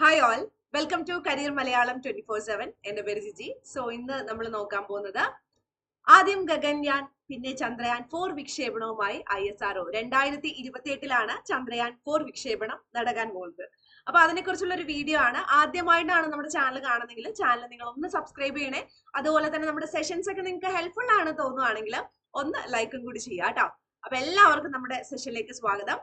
Hi all welcome to career Malayalam twenty four seven എന്റെ പേര് Jiji. So ഇന്ന് നമ്മൾ നോക്കാൻ പോകുന്നത് ആദ്യം ഗഗൻയാൻ പിന്നെ ചന്ദ്രയാൻ ഫോർ വിക്ഷേപണവുമായി ഐ എസ് ആർഒ രണ്ടായിരത്തി ഇരുപത്തി എട്ടിലാണ് ചന്ദ്രയാൻ ഫോർ വിക്ഷേപണം നടക്കാൻ പോകുന്നത്. അപ്പൊ അതിനെക്കുറിച്ചുള്ള ഒരു വീഡിയോ ആണ്. ആദ്യമായിട്ടാണ് നമ്മുടെ ചാനൽ കാണുന്നെങ്കിൽ ചാനൽ നിങ്ങൾ ഒന്ന് സബ്സ്ക്രൈബ് ചെയ്യണേ. അതുപോലെ തന്നെ നമ്മുടെ സെഷൻസ് ഒക്കെ നിങ്ങൾക്ക് ഹെൽപ്ഫുൾ ആണ് തോന്നുവാണെങ്കിൽ ഒന്ന് ലൈക്കും കൂടി ചെയ്യാം കേട്ടോ. അപ്പൊ എല്ലാവർക്കും നമ്മുടെ സെഷനിലേക്ക് സ്വാഗതം.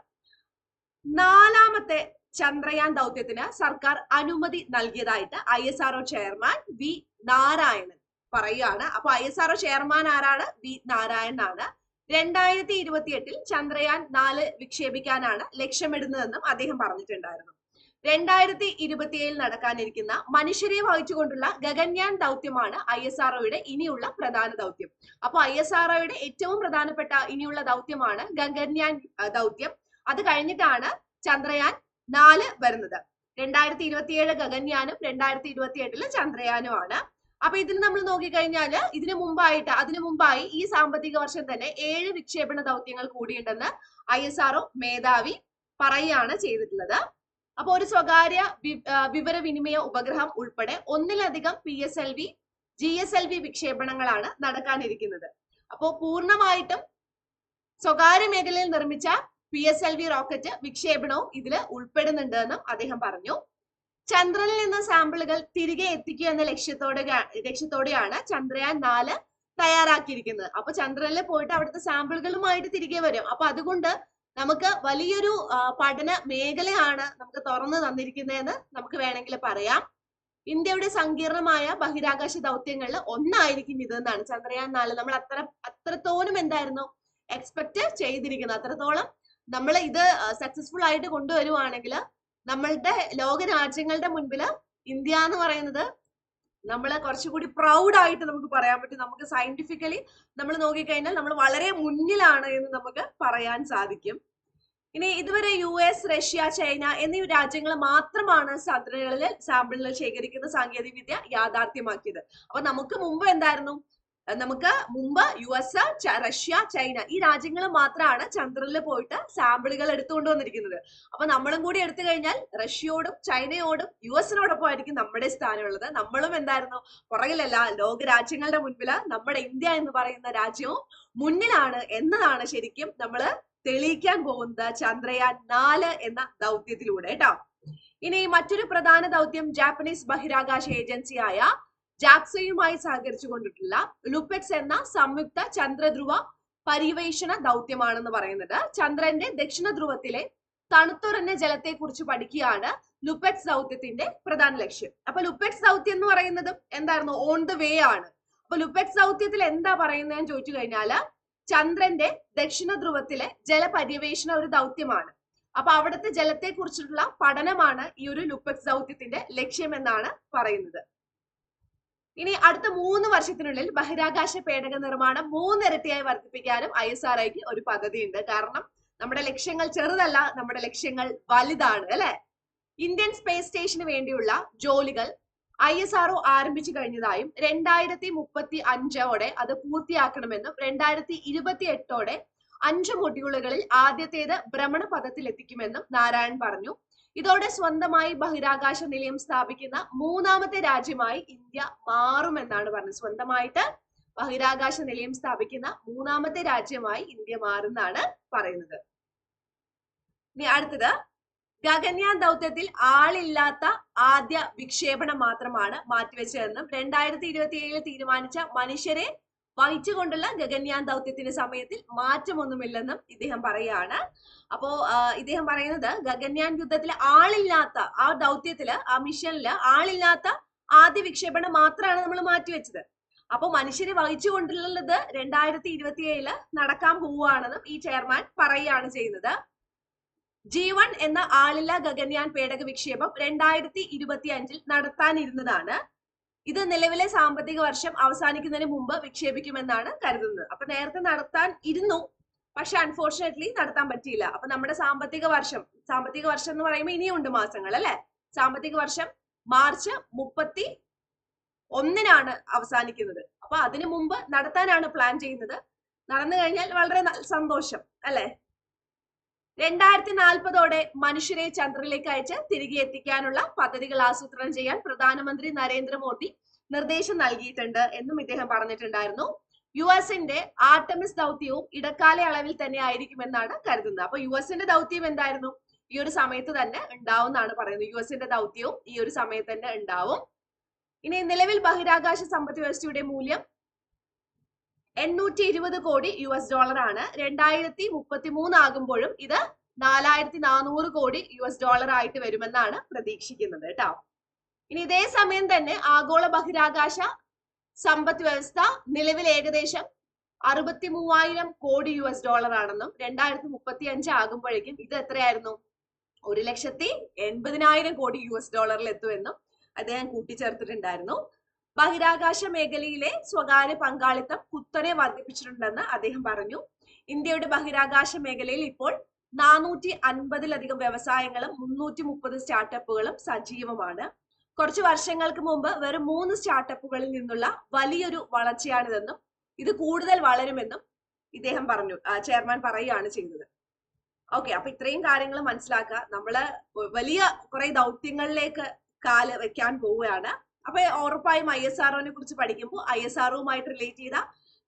നാലാമത്തെ ചന്ദ്രയാൻ ദൗത്യത്തിന് സർക്കാർ അനുമതി നൽകിയതായിട്ട് I S RO chairman V Narayanan പറയുകയാണ്. അപ്പൊ ഐ എസ് ആർഒ ചെയർമാൻ ആരാണ്? വി നാരായണൻ ആണ്. രണ്ടായിരത്തി ഇരുപത്തി എട്ടിൽ ചന്ദ്രയാൻ നാല് വിക്ഷേപിക്കാനാണ് ലക്ഷ്യമിടുന്നതെന്നും അദ്ദേഹം പറഞ്ഞിട്ടുണ്ടായിരുന്നു. രണ്ടായിരത്തി ഇരുപത്തിയേഴിൽ നടക്കാനിരിക്കുന്ന മനുഷ്യരെ വഹിച്ചുകൊണ്ടുള്ള ഗഗൻയാൻ ദൗത്യമാണ് ഐ എസ് ആർഒയുടെ ഇനിയുള്ള പ്രധാന ദൗത്യം. അപ്പൊ ഐ എസ് ആർഒയുടെ ഏറ്റവും പ്രധാനപ്പെട്ട ഇനിയുള്ള ദൗത്യമാണ് ഗഗൻയാൻ ദൗത്യം. അത് കഴിഞ്ഞിട്ടാണ് ചന്ദ്രയാൻ നാല് വരുന്നത്. രണ്ടായിരത്തി ഇരുപത്തിയേഴ് ഗഗൻയാനും രണ്ടായിരത്തി ഇരുപത്തി എട്ടിൽ ചന്ദ്രയാനുമാണ്. അപ്പൊ ഇതിന് നമ്മൾ നോക്കിക്കഴിഞ്ഞാൽ ഇതിനു മുമ്പായിട്ട് അതിനു മുമ്പായി ഈ സാമ്പത്തിക വർഷം തന്നെ ഏഴ് വിക്ഷേപണ ദൗത്യങ്ങൾ കൂടിയുണ്ടെന്ന് ഐ എസ് ആർഒ മേധാവി പറയുകയാണ് ചെയ്തിട്ടുള്ളത്. അപ്പൊ ഒരു സ്വകാര്യ വിവരവിനിമയ ഉപഗ്രഹം ഉൾപ്പെടെ ഒന്നിലധികം P S L V G S L V വിക്ഷേപണങ്ങളാണ് നടക്കാനിരിക്കുന്നത്. അപ്പോ പൂർണമായിട്ടും സ്വകാര്യ മേഖലയിൽ നിർമ്മിച്ച P S L V rocket വിക്ഷേപണവും ഇതിൽ ഉൾപ്പെടുന്നുണ്ട് എന്നും അദ്ദേഹം പറഞ്ഞു. ചന്ദ്രനിൽ നിന്ന് സാമ്പിളുകൾ തിരികെ എത്തിക്കുക എന്ന ലക്ഷ്യത്തോടെ ലക്ഷ്യത്തോടെയാണ് ചന്ദ്രയാൻ നാല് തയ്യാറാക്കിയിരിക്കുന്നത്. അപ്പൊ ചന്ദ്രനിൽ പോയിട്ട് അവിടുത്തെ സാമ്പിളുകളുമായിട്ട് തിരികെ വരും. അപ്പൊ അതുകൊണ്ട് നമുക്ക് വലിയൊരു പഠന മേഖലയാണ് നമുക്ക് തുറന്നു തന്നിരിക്കുന്നതെന്ന് നമുക്ക് വേണമെങ്കിൽ പറയാം. ഇന്ത്യയുടെ സങ്കീർണമായ ബഹിരാകാശ ദൗത്യങ്ങളിൽ ഒന്നായിരിക്കും ഇതെന്നാണ് ചന്ദ്രയാൻ നാല്. നമ്മൾ അത്ര അത്രത്തോളം എന്തായിരുന്നു? എക്സ്പെക്ട് ചെയ്തിരിക്കുന്നത്. അത്രത്തോളം നമ്മൾ ഇത് സക്സസ്ഫുൾ ആയിട്ട് കൊണ്ടുവരുവാണെങ്കിൽ നമ്മളുടെ ലോക രാജ്യങ്ങളുടെ മുൻപിൽ ഇന്ത്യ എന്ന് പറയുന്നത് നമ്മൾ കുറച്ചുകൂടി പ്രൗഡ് ആയിട്ട് നമുക്ക് പറയാൻ പറ്റും. നമുക്ക് സയന്റിഫിക്കലി നമ്മൾ നോക്കിക്കഴിഞ്ഞാൽ നമ്മൾ വളരെ മുന്നിലാണ് എന്ന് നമുക്ക് പറയാൻ സാധിക്കും. ഇനി ഇതുവരെ യു എസ് റഷ്യ ചൈന എന്നീ രാജ്യങ്ങൾ മാത്രമാണ് സാധനങ്ങളിൽ സാമ്പിളുകൾ ശേഖരിക്കുന്ന സാങ്കേതിക വിദ്യ യാഥാർത്ഥ്യമാക്കിയത്. അപ്പൊ നമുക്ക് മുമ്പ് എന്തായിരുന്നു? നമുക്ക് മുമ്പ് യു എസ് റഷ്യ ചൈന ഈ രാജ്യങ്ങൾ മാത്രമാണ് ചന്ദ്രനിൽ പോയിട്ട് സാമ്പിളുകൾ എടുത്തുകൊണ്ട് വന്നിരിക്കുന്നത്. അപ്പൊ നമ്മളും കൂടി എടുത്തു കഴിഞ്ഞാൽ റഷ്യയോടും ചൈനയോടും യു എസിനോടൊപ്പം ആയിരിക്കും നമ്മുടെ സ്ഥാനമുള്ളത്. നമ്മളും എന്തായിരുന്നു? പുറകിലല്ല ലോക രാജ്യങ്ങളുടെ മുൻപിൽ നമ്മുടെ ഇന്ത്യ എന്ന് പറയുന്ന രാജ്യവും മുന്നിലാണ് എന്നതാണ് ശരിക്കും നമ്മൾ തെളിയിക്കാൻ പോകുന്നത് ചന്ദ്രയാൻ നാല് എന്ന ദൗത്യത്തിലൂടെ കേട്ടോ. ഇനി മറ്റൊരു പ്രധാന ദൗത്യം ജാപ്പനീസ് ബഹിരാകാശ ഏജൻസിയായ ജാക്സയുമായി സഹകരിച്ചു കൊണ്ടിട്ടുള്ള ലുപെക്സ് എന്ന സംയുക്ത ചന്ദ്രധ്രുവ പര്യവേഷണ ദൗത്യമാണെന്ന് പറയുന്നത്. ചന്ദ്രന്റെ ദക്ഷിണ ധ്രുവത്തിലെ തണുത്തുറഞ്ഞ ജലത്തെ കുറിച്ച് പഠിക്കുകയാണ് ലുപെക്സ് ദൗത്യത്തിന്റെ പ്രധാന ലക്ഷ്യം. അപ്പൊ ലുപെക്സ് ദൗത്യം എന്ന് പറയുന്നത് എന്തായിരുന്നു? ഓൺ ദ വേ ആണ്. അപ്പൊ ലുപെക്സ് ദൗത്യത്തിൽ എന്താ പറയുന്നതെന്ന് ചോദിച്ചു കഴിഞ്ഞാൽ ചന്ദ്രന്റെ ദക്ഷിണ ധ്രുവത്തിലെ ജലപര്യവേഷണ ഒരു ദൗത്യമാണ്. അപ്പൊ അവിടുത്തെ ജലത്തെ കുറിച്ചിട്ടുള്ള പഠനമാണ് ഈ ഒരു ലുപെക്സ് ദൗത്യത്തിന്റെ ലക്ഷ്യം എന്നാണ് പറയുന്നത്. ഇനി അടുത്ത മൂന്ന് വർഷത്തിനുള്ളിൽ ബഹിരാകാശ പേടക നിർമ്മാണം മൂന്നിരട്ടിയായി വർദ്ധിപ്പിക്കാനും ഐ എസ് ആർ ഐക്ക് ഒരു പദ്ധതിയുണ്ട്. കാരണം നമ്മുടെ ലക്ഷ്യങ്ങൾ ചെറുതല്ല നമ്മുടെ ലക്ഷ്യങ്ങൾ വലുതാണ് അല്ലെ? ഇന്ത്യൻ സ്പേസ് സ്റ്റേഷന് വേണ്ടിയുള്ള ജോലികൾ ഐ എസ് ആർഒ ആരംഭിച്ചു കഴിഞ്ഞതായും രണ്ടായിരത്തി മുപ്പത്തി അഞ്ചോടെ അത് പൂർത്തിയാക്കണമെന്നും രണ്ടായിരത്തി ഇരുപത്തി എട്ടോടെ അഞ്ച് മൊഡ്യൂളുകളിൽ ആദ്യത്തേത് ഭ്രമണപഥത്തിൽ എത്തിക്കുമെന്നും നാരായൺ പറഞ്ഞു. ഇതോടെ സ്വന്തമായി ബഹിരാകാശ നിലയം സ്ഥാപിക്കുന്ന മൂന്നാമത്തെ രാജ്യമായി ഇന്ത്യ മാറുമെന്നാണ് പറഞ്ഞത്. സ്വന്തമായിട്ട് ബഹിരാകാശ നിലയം സ്ഥാപിക്കുന്ന മൂന്നാമത്തെ രാജ്യമായി ഇന്ത്യ മാറുന്നാണ് പറയുന്നത്. ഇനി അടുത്തത്. ഗഗൻയാൻ ദൗത്യത്തിൽ ആളില്ലാത്ത ആദ്യ വിക്ഷേപണം മാത്രമാണ് മാറ്റിവെച്ചതെന്നും രണ്ടായിരത്തി ഇരുപത്തി ഏഴിൽ തീരുമാനിച്ച മനുഷ്യരെ വഹിച്ചുകൊണ്ടുള്ള ഗഗൻയാൻ ദൗത്യത്തിന്റെ സമയത്തിൽ മാറ്റമൊന്നുമില്ലെന്നും ഇദ്ദേഹം പറയുകയാണ്. അപ്പോ ഇദ്ദേഹം പറയുന്നത് ഗഗൻയാൻ യുദ്ധത്തിൽ ആളില്ലാത്ത ആ ദൗത്യത്തിൽ ആ മിഷനിൽ ആളില്ലാത്ത ആദ്യ വിക്ഷേപണം മാത്രമാണ് നമ്മൾ മാറ്റിവെച്ചത്. അപ്പൊ മനുഷ്യരെ വഹിച്ചുകൊണ്ടുള്ളത് രണ്ടായിരത്തി ഇരുപത്തി ഏഴിൽ നടക്കാൻ പോവുകയാണെന്നും ഈ ചെയർമാൻ പറയുകയാണ് ചെയ്യുന്നത്. ജീവൻ എന്ന ആളില്ല ഗഗൻയാൻ പേടക വിക്ഷേപം രണ്ടായിരത്തി ഇരുപത്തി അഞ്ചിൽ നടത്താനിരുന്നതാണ്. ഇത് നിലവിലെ സാമ്പത്തിക വർഷം അവസാനിക്കുന്നതിന് മുമ്പ് വിക്ഷേപിക്കുമെന്നാണ് കരുതുന്നത്. അപ്പൊ നേരത്തെ നടത്താൻ ഇരുന്നു പക്ഷെ അൺഫോർച്ചുനേറ്റ്ലി നടത്താൻ പറ്റിയില്ല. അപ്പൊ നമ്മുടെ സാമ്പത്തിക വർഷം സാമ്പത്തിക വർഷം എന്ന് പറയുമ്പോൾ ഇനിയുണ്ട് മാസങ്ങൾ അല്ലെ? സാമ്പത്തിക വർഷം മാർച്ച് മുപ്പത്തി ഒന്നിനാണ് അവസാനിക്കുന്നത്. അപ്പൊ അതിനു മുമ്പ് നടത്താനാണ് പ്ലാൻ ചെയ്യുന്നത്. നടന്നു കഴിഞ്ഞാൽ വളരെ സന്തോഷം അല്ലെ? രണ്ടായിരത്തി നാൽപ്പതോടെ മനുഷ്യരെ ചന്ദ്രനിലേക്ക് അയച്ച് തിരികെ എത്തിക്കാനുള്ള പദ്ധതികൾ ആസൂത്രണം ചെയ്യാൻ പ്രധാനമന്ത്രി നരേന്ദ്രമോദി നിർദ്ദേശം നൽകിയിട്ടുണ്ട് എന്നും ഇദ്ദേഹം പറഞ്ഞിട്ടുണ്ടായിരുന്നു. യു എസിന്റെ ആർട്ടമിസ് ദൗത്യവും ഇടക്കാല അളവിൽ തന്നെ ആയിരിക്കുമെന്നാണ് കരുതുന്നത്. അപ്പൊ യു എസിന്റെ ദൗത്യം എന്തായിരുന്നു? ഈ ഒരു സമയത്ത് തന്നെ ഉണ്ടാവുമെന്നാണ് പറയുന്നത്. യു എസിന്റെ ദൗത്യവും ഈ ഒരു സമയത്ത് തന്നെ ഉണ്ടാവും. ഇനി നിലവിൽ ബഹിരാകാശ സമ്പദ് വ്യവസ്ഥയുടെ മൂല്യം എണ്ണൂറ്റി ഇരുപത് കോടി യു എസ് ഡോളർ ആണ് രണ്ടായിരത്തി മുപ്പത്തി മൂന്ന് ആകുമ്പോഴും ഇത് നാലായിരത്തി നാനൂറ് കോടി യു എസ് ഡോളർ ആയിട്ട് വരുമെന്നാണ് പ്രതീക്ഷിക്കുന്നത് കേട്ടോ. ഇനി ഇതേ സമയം തന്നെ ആഗോള ബഹിരാകാശ സമ്പദ് വ്യവസ്ഥ നിലവിൽ ഏകദേശം അറുപത്തി മൂവായിരം കോടി യു എസ് ഡോളർ ആണെന്നും രണ്ടായിരത്തി മുപ്പത്തി അഞ്ച് ആകുമ്പോഴേക്കും ഇത് എത്രയായിരുന്നു? ഒരു ലക്ഷത്തി എൺപതിനായിരം കോടി യു എസ് ഡോളറിൽ എത്തുമെന്നും അദ്ദേഹം കൂട്ടിച്ചേർത്തിട്ടുണ്ടായിരുന്നു. ബഹിരാകാശ മേഖലയിലെ സ്വകാര്യ പങ്കാളിത്തം കുത്തനെ വർദ്ധിപ്പിച്ചിട്ടുണ്ടെന്ന് അദ്ദേഹം പറഞ്ഞു. ഇന്ത്യയുടെ ബഹിരാകാശ മേഖലയിൽ ഇപ്പോൾ നാനൂറ്റി അൻപതിലധികം വ്യവസായങ്ങളും മുന്നൂറ്റി മുപ്പത് സ്റ്റാർട്ടപ്പുകളും സജീവമാണ്. കുറച്ച് വർഷങ്ങൾക്ക് മുമ്പ് വെറും മൂന്ന് സ്റ്റാർട്ടപ്പുകളിൽ നിന്നുള്ള വലിയൊരു വളർച്ചയാണിതെന്നും ഇത് കൂടുതൽ വളരുമെന്നും ഇദ്ദേഹം പറഞ്ഞു ചെയർമാൻ പറയുകയാണ് ചെയ്തത്. ഓക്കെ അപ്പൊ ഇത്രയും കാര്യങ്ങൾ മനസ്സിലാക്കുക. നമ്മൾ വലിയ കുറെ ദൗത്യങ്ങളിലേക്ക് കാൽ വെക്കാൻ പോവുകയാണ്. അപ്പൊ ഉറപ്പായും ഐ എസ് ആർഒനെ കുറിച്ച് പഠിക്കുമ്പോൾ ഐ എസ് ആർഒമായിട്ട് റിലേറ്റ് ചെയ്ത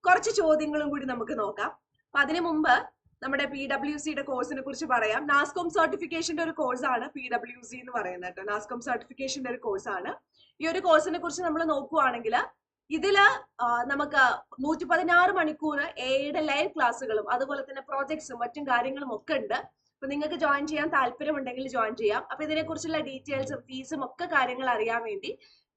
കുറച്ച് ചോദ്യങ്ങളും കൂടി നമുക്ക് നോക്കാം. അപ്പൊ അതിനു മുമ്പ് നമ്മുടെ പി ഡബ്ല്യു സിയുടെ കോഴ്സിനെ കുറിച്ച് പറയാം. നാസ്കോം സർട്ടിഫിക്കേഷന്റെ ഒരു കോഴ്സാണ് പി ഡബ്ല്യു സി എന്ന് പറയുന്നത് കേട്ടോ. നാസ്കോം സർട്ടിഫിക്കേഷന്റെ ഒരു കോഴ്സാണ് ഈ ഒരു കോഴ്സിനെ കുറിച്ച് നമ്മൾ നോക്കുവാണെങ്കിൽ ഇതിൽ നമുക്ക് നൂറ്റി പതിനാറ് മണിക്കൂർ എയുടെ ലൈവ് ക്ലാസ്സുകളും അതുപോലെ തന്നെ പ്രോജക്ട്സും മറ്റും കാര്യങ്ങളും ഒക്കെ ഉണ്ട്. അപ്പൊ നിങ്ങൾക്ക് ജോയിൻ ചെയ്യാൻ താല്പര്യമുണ്ടെങ്കിൽ ജോയിൻ ചെയ്യാം. അപ്പൊ ഇതിനെക്കുറിച്ചുള്ള ഡീറ്റെയിൽസും ഫീസും ഒക്കെ കാര്യങ്ങൾ അറിയാൻ വേണ്ടി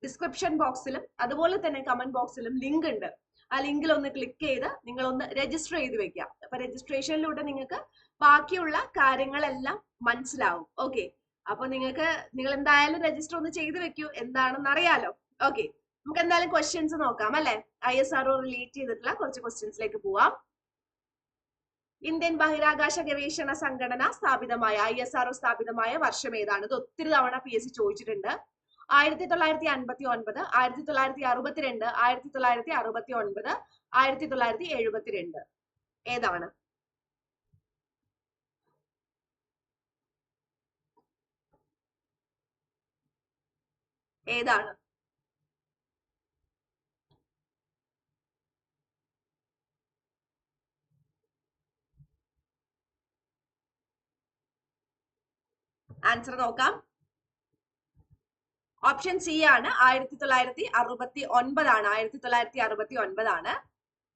ഡിസ്ക്രിപ്ഷൻ ബോക്സിലും അതുപോലെ തന്നെ കമന്റ് ബോക്സിലും ലിങ്ക് ഉണ്ട്. ആ ലിങ്കിൽ ഒന്ന് ക്ലിക്ക് ചെയ്ത് നിങ്ങൾ ഒന്ന് രജിസ്റ്റർ ചെയ്ത് വെക്കുക. അപ്പൊ രജിസ്ട്രേഷനിലൂടെ നിങ്ങൾക്ക് ബാക്കിയുള്ള കാര്യങ്ങളെല്ലാം മനസ്സിലാവും. ഓക്കെ അപ്പൊ നിങ്ങൾക്ക് നിങ്ങൾ എന്തായാലും രജിസ്റ്റർ ഒന്ന് ചെയ്ത് വെക്കൂ. എന്താണെന്ന് അറിയാലോ ഓക്കെ നമുക്ക് എന്തായാലും ക്വസ്റ്റ്യൻസ് നോക്കാം അല്ലെ? ഐ എസ് ആർഒ റിലേറ്റ് ചെയ്തിട്ടുള്ള കുറച്ച് ക്വസ്റ്റ്യൻസിലേക്ക് പോവാം. ഇന്ത്യൻ ബഹിരാകാശ ഗവേഷണ സംഘടന സ്ഥാപിതമായ ഐ എസ് ആർഒ സ്ഥാപിതമായ വർഷം ഏതാണ്? ഇത് ഒത്തിരി തവണ പി എസ് സി ചോദിച്ചിട്ടുണ്ട്. ആയിരത്തി തൊള്ളായിരത്തി അൻപത്തി ഒൻപത് ആയിരത്തി തൊള്ളായിരത്തി അറുപത്തിരണ്ട് ആയിരത്തി തൊള്ളായിരത്തി അറുപത്തി ഒൻപത് ആയിരത്തി തൊള്ളായിരത്തി എഴുപത്തിരണ്ട് ഏതാണ്? ഏതാണ്? ആൻസർ നോക്കാം. ഓപ്ഷൻ സി ആണ് ആയിരത്തി തൊള്ളായിരത്തി അറുപത്തി ഒൻപതാണ് ആയിരത്തി തൊള്ളായിരത്തി അറുപത്തി ഒൻപതാണ്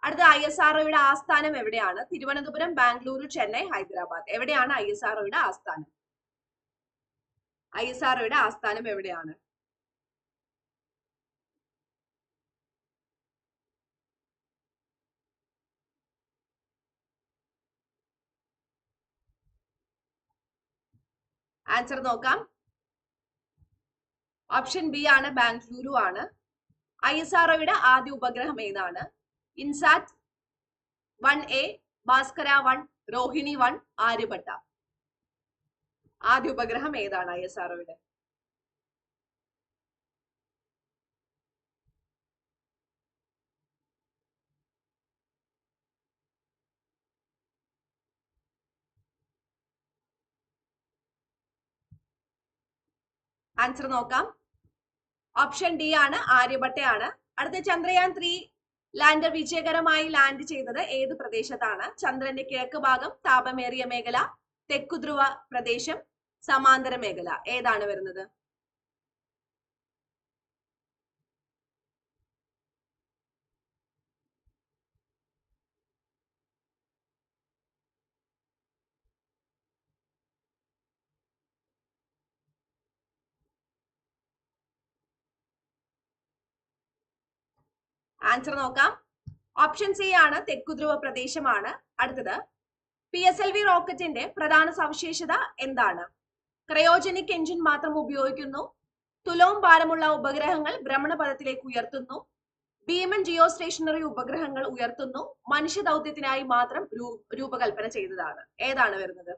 അടുത്ത ഐ എസ് ആർഒയുടെ ആസ്ഥാനം എവിടെയാണ്? തിരുവനന്തപുരം ബാംഗ്ലൂരു ചെന്നൈ ഹൈദരാബാദ്. എവിടെയാണ് ഐ എസ് ആർഒയുടെ ആസ്ഥാനം? ഐ എസ് ആർഒയുടെ ആസ്ഥാനം എവിടെയാണ്? ആൻസർ നോക്കാം. ഓപ്ഷൻ ബി ആണ് ബാംഗ്ലൂരു ആണ്. ഐ എസ് ആർഒയുടെ ആദ്യ ഉപഗ്രഹം ഏതാണ്? INSAT one A Bhaskara one Rohini one Aryabhata ആദ്യ ഉപഗ്രഹം ഏതാണ് ഐ എസ് ആർഒയുടെ ആൻസർ നോക്കാം. ഓപ്ഷൻ ഡി ആണ് ആര്യഭട്ടയാണ്. അടുത്ത ചന്ദ്രയാൻ ത്രീ ലാൻഡർ വിജയകരമായി ലാൻഡ് ചെയ്തത് ഏത് പ്രദേശത്താണ്? ചന്ദ്രന്റെ കിഴക്ക് ഭാഗം താപമേറിയ മേഖല തെക്കുധ്രുവ പ്രദേശം സമാന്തര മേഖല. ഏതാണ് വരുന്നത്? ആൻസർ നോക്കാം. ഓപ്ഷൻ സി ആണ് തെക്കുധ്രുവ പ്രദേശമാണ്. അടുത്തത് പി എസ് എൽ വി റോക്കറ്റിന്റെ പ്രധാന സവിശേഷത എന്താണ്? ക്രയോജനിക് എഞ്ചിൻ മാത്രം ഉപയോഗിക്കുന്നു. തുലവും ഭാരമുള്ള ഉപഗ്രഹങ്ങൾ ഭ്രമണപഥത്തിലേക്ക് ഉയർത്തുന്നു. ഭീമൻ ജിയോ സ്റ്റേഷനറി ഉപഗ്രഹങ്ങൾ ഉയർത്തുന്നു. മനുഷ്യ ദൗത്യത്തിനായി മാത്രം രൂപകൽപ്പന ചെയ്തതാണ്. ഏതാണ് വരുന്നത്?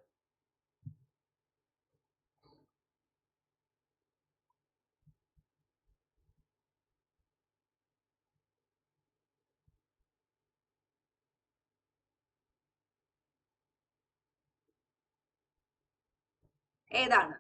ഏതാണ്?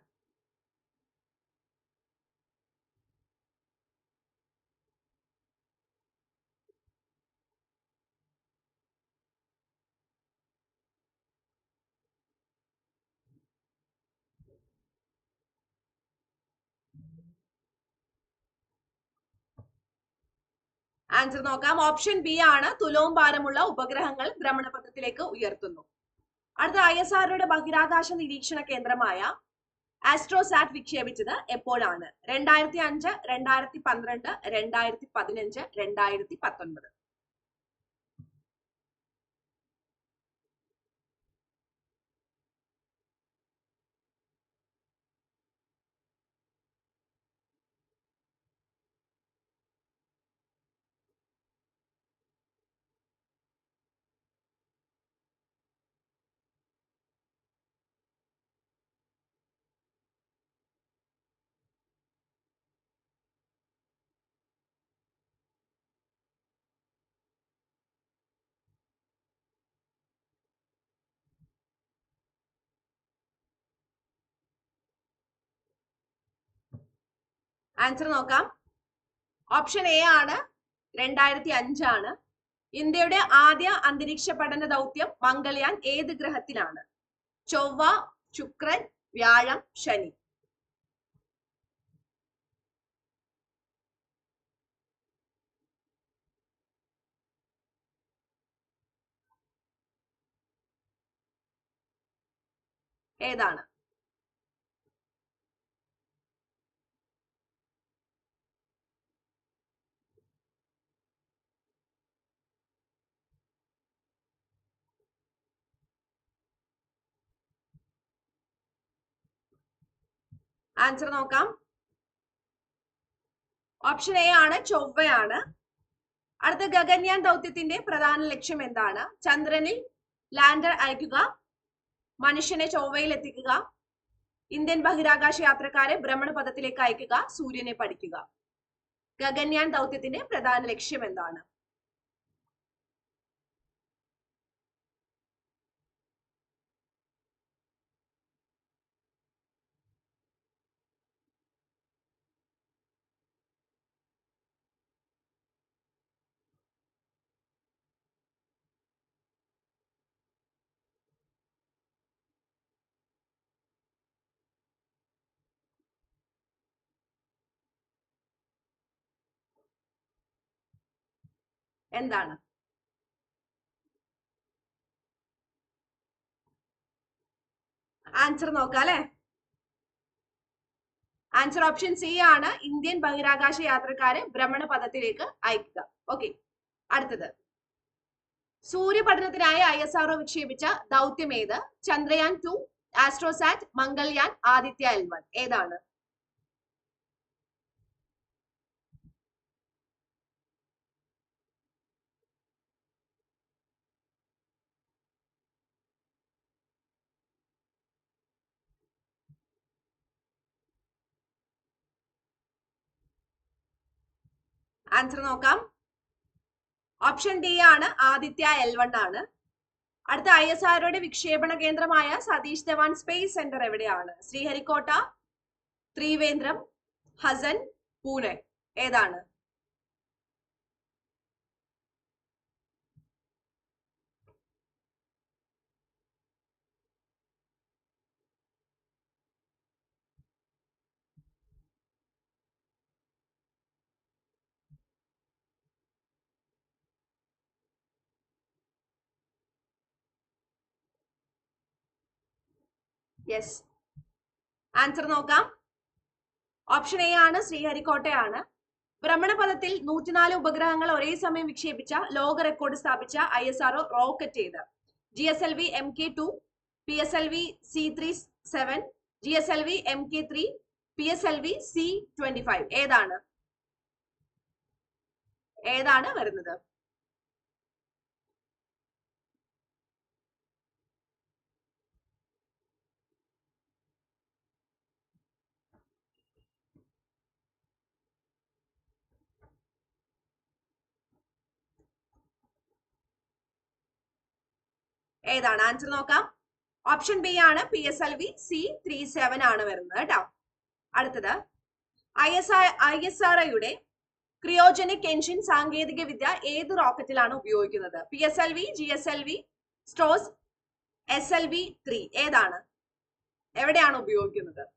ആൻസർ നോക്കാം. ഓപ്ഷൻ ബി ആണ് തുലവും ഭാരമുള്ള ഉപഗ്രഹങ്ങൾ ഭ്രമണപഥത്തിലേക്ക് ഉയർത്തുന്നു. അടുത്ത ഐ എസ് ബഹിരാകാശ നിരീക്ഷണ കേന്ദ്രമായ ആസ്ട്രോസാറ്റ് വിക്ഷേപിച്ചത് എപ്പോഴാണ്? രണ്ടായിരത്തി അഞ്ച് രണ്ടായിരത്തി പന്ത്രണ്ട് രണ്ടായിരത്തി പതിനഞ്ച് രണ്ടായിരത്തി പത്തൊൻപത്. ആൻസർ നോക്കാം. ഓപ്ഷൻ എ ആണ്. രണ്ടായിരത്തി അഞ്ചാണ് ഇന്ത്യയുടെ ആദ്യ അന്തരീക്ഷ പഠന ദൗത്യം മംഗൾയാൻ ഏത് ഗ്രഹത്തിലാണ്? ചൊവ്വ ശുക്രൻ വ്യാഴം ശനി. ഏതാണ്? ആൻസർ നോക്കാം. ഓപ്ഷൻ എ ആണ് ചൊവ്വയാണ്. അടുത്ത ഗഗൻയാൻ ദൗത്യത്തിന്റെ പ്രധാന ലക്ഷ്യം എന്താണ്? ചന്ദ്രനിൽ ലാൻഡർ അയക്കുക മനുഷ്യനെ ചൊവ്വയിൽ എത്തിക്കുക ഇന്ത്യൻ ബഹിരാകാശ യാത്രക്കാരെ ഭ്രമണപഥത്തിലേക്ക് അയക്കുക സൂര്യനെ പഠിക്കുക. ഗഗൻയാൻ ദൗത്യത്തിന്റെ പ്രധാന ലക്ഷ്യം എന്താണ്? എന്താണ്? ആൻസർ നോക്കാം അല്ലെ? ആൻസർ ഓപ്ഷൻ സി ആണ്. ഇന്ത്യൻ ബഹിരാകാശ യാത്രക്കാരെ ഭ്രമണ പദത്തിലേക്ക് അയക്കുക. ഓക്കെ അടുത്തത്. സൂര്യപഠനത്തിനായി ഐ എസ് ആർഒ വിക്ഷേപിച്ച ദൗത്യം ഏത്? Chandrayaan two Astrosat Mangalyaan Aditya L one ഏതാണ്? ആൻസർ നോക്കാം. ഓപ്ഷൻ ഡി ആണ് ആദിത്യ എൽ വൺ ആണ്. അടുത്ത ഐ എസ് ആർഒയുടെ വിക്ഷേപണ കേന്ദ്രമായ സതീഷ് ധവാൻ സ്പേസ് സെന്റർ എവിടെയാണ്? ശ്രീഹരിക്കോട്ട ത്രിവേന്ദ്രം ഹസൻ പൂനെ. ഏതാണ്? യെസ് ആൻസർ നോക്കാം. ഓപ്ഷൻ എ ആണ് ശ്രീഹരിക്കോട്ടയാണ്. ഭ്രമണപഥത്തിൽ നൂറ്റിനാല് ഉപഗ്രഹങ്ങൾ ഒരേ സമയം വിക്ഷേപിച്ച ലോക റെക്കോർഡ് സ്ഥാപിച്ച ഐ എസ് ആർഒ റോക്കറ്റ് ചെയ്ത്. G S L V M K two P S L V C three seven G S L V M K three P S L V C twenty five ഏതാണ്? ഏതാണ് വരുന്നത്? ഏതാണ്? Answer നോക്കാം. Option B ആണ്. P S L V C three seven ആണ് വരുന്നത് കേട്ടോ. അടുത്തത്. I S I S R ഐയുടെ ക്രിയോജനിക് എൻജിൻ സാങ്കേതിക വിദ്യ ഏത് റോക്കറ്റിലാണ് ഉപയോഗിക്കുന്നത്? P S L V G S L V stores S L V three ഏതാണ്? എവിടെയാണ് ഉപയോഗിക്കുന്നത്?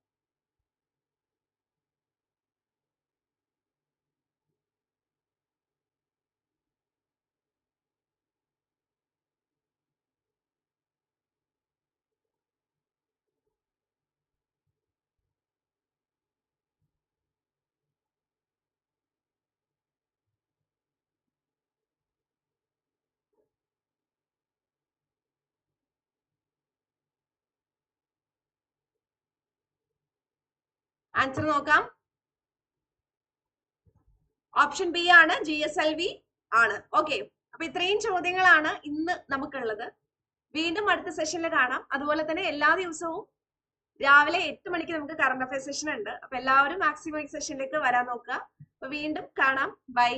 ആൻസർ നോക്കാം. ഓപ്ഷൻ ബി ആണ് ജി എസ് എൽ വി ആണ്. ഓക്കെ അപ്പൊ ഇത്രയും ചോദ്യങ്ങളാണ് ഇന്ന് നമുക്കുള്ളത്. വീണ്ടും അടുത്ത സെഷനിൽ കാണാം. അതുപോലെ തന്നെ എല്ലാ ദിവസവും രാവിലെ എട്ട് മണിക്ക് നമുക്ക് കറണ്ട് അഫയർ സെഷൻ ഉണ്ട്. അപ്പൊ എല്ലാവരും മാക്സിമം സെഷനിലേക്ക് വരാൻ നോക്കുക. അപ്പൊ വീണ്ടും കാണാം. ബൈ